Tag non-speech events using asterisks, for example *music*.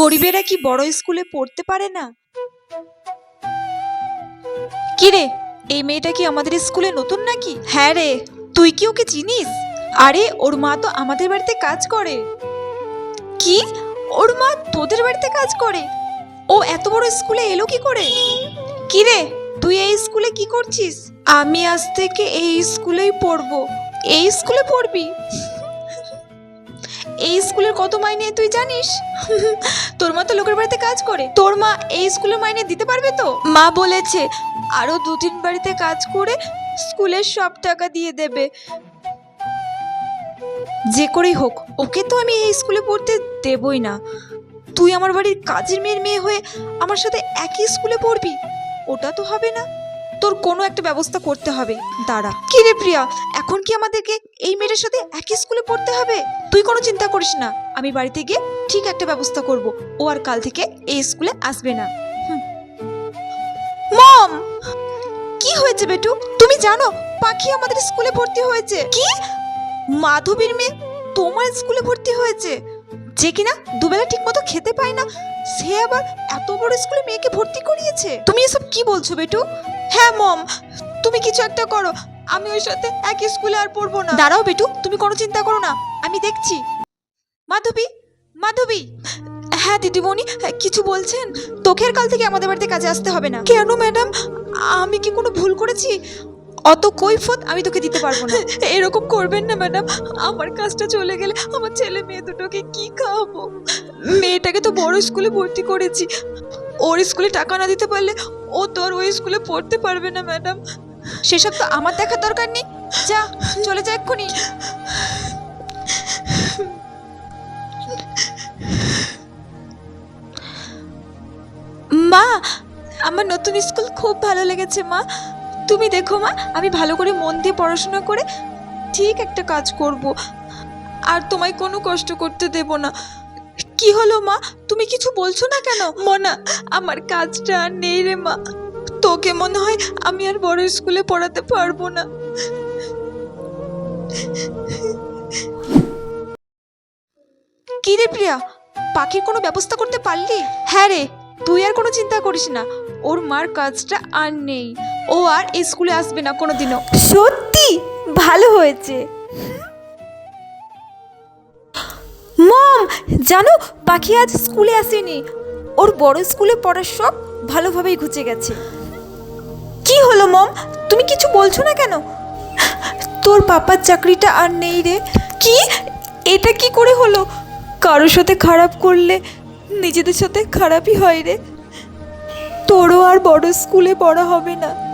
গরিবেরা কি বড় স্কুলে পড়তে পারে না? কি রে এই মেয়েটা কি আমাদের স্কুলে নতুন নাকি? হ্যাঁ রে তুই কি ওকে চিনিস? আরে ওর মা তো আমাদের বাড়িতে কাজ করে। কি? ওর মা তোদের বাড়িতে কাজ করে? ও এত বড় স্কুলে এলো কি করে? কি রে তুই এই স্কুলে কি করছিস? আমি আজ থেকে এই স্কুলেই পড়ব। এই স্কুলে পড়বি? এই স্কুলের কত মাইনে, তুই জানিস? তোর মা তো লোকের বাড়িতে কাজ করে। তোর মা এই স্কুলের মাইনে দিতে পারবে তো? মা বলেছে, আরও দু তিন বাড়িতে কাজ করে স্কুলের সব টাকা দিয়ে দেবে। যে করেই হোক, ওকে তো আমি এই স্কুলে পড়তে দেবই না। তুই আমার বাড়ির কাজের মেয়ের মেয়ে হয়ে আমার সাথে একই স্কুলে পড়বি? ওটা তো হবে না। তোর কোনো একটা ব্যবস্থা করতে হবে। দাঁড়া। কি রে প্রিয়া? এখন কি আমাদেরকে এই মেয়েটার সাথে একই স্কুলে পড়তে হবে? তুই কোনো চিন্তা করিস না। আমি বাড়িতে গিয়ে ঠিক একটা ব্যবস্থা করব। ও আর কাল থেকে এই স্কুলে আসবে না। মম! কি হয়েছে বেটু? তুমি জানো, পাখি আমাদের স্কুলে ভর্তি হয়েছে। কি? মাধবীর মেয়ে তোমার স্কুলে ভর্তি হয়েছে? যে কিনা দুবেলা ঠিক মতো খেতে পায় না, সে আবার এত বড় স্কুলে মেয়েকে ভর্তি করিয়েছে। তুমি এসব কি বলছো বেটু? হ্যাঁ মম। তুমি কিছু একটা করো। আমি ওর সাথে একই স্কুলে আর পড়ব না। দাঁড়াও বেটু তুমি কোনো চিন্তা করো না। আমি দেখছি। মাধবী মাধবী। হ্যাঁ দিদিমণি হ্যাঁ, কিছু বলছেন? তোকের কাল থেকে আমাদের বাড়িতে কাজে আসতে হবে না। কেন ম্যাডাম? আমি কি কোনো ভুল করেছি? অত কৈফত আমি তোকে দিতে পারব না। *laughs* এরকম করবেন না ম্যাডাম। আমার কাজটা চলে গেলে আমার ছেলে মেয়ে দুটোকে কি খাওয়াবো? মেয়েটাকে তো বড় স্কুলে ভর্তি করেছি। ওর স্কুলে টাকা না দিতে পারলে ও তো আর ওই স্কুলে পড়তে পারবে না, ম্যাডাম। সেসব তো আমার দেখার দরকার নেই। যা, চলে যা এক্ষুনি। মা, আমার নতুন স্কুল খুব ভালো লেগেছে, মা। তুমি দেখো, মা, আমি ভালো করে মন দিয়ে পড়াশোনা করে ঠিক একটা কাজ করব। আর তোমায় কোনো কষ্ট করতে দেব না। কি হলো মা? তুমি কিছু বলছো না কেন? মনা আমার কাজটা আর নেই রে মা। তোকে মনে হয় আমি আর বড় স্কুলে পড়াতে পারব না। কি রে প্রিয়া? পাখির কোনো ব্যবস্থা করতে পারলি? হ্যাঁ রে তুই আর কোনো চিন্তা করিস না। ওর মার কাজটা আর নেই। ও আর স্কুলে আসবে না কোনো দিনও সত্যি? ভালো হয়েছে। মম, জানো, পাখি আজ স্কুলে আসেনি। ওর বড় স্কুলে পড়ার সব ভালোভাবেই ঘুচে গেছে। কি হলো মম? তুমি কিছু বলছো না কেন? তোর পাপার চাকরিটা আর নেই রে। কি? এটা কি করে হলো? কারোর সাথে খারাপ করলে নিজেদের সাথে খারাপই হয় রে। তোরও আর বড় স্কুলে পড়া হবে না।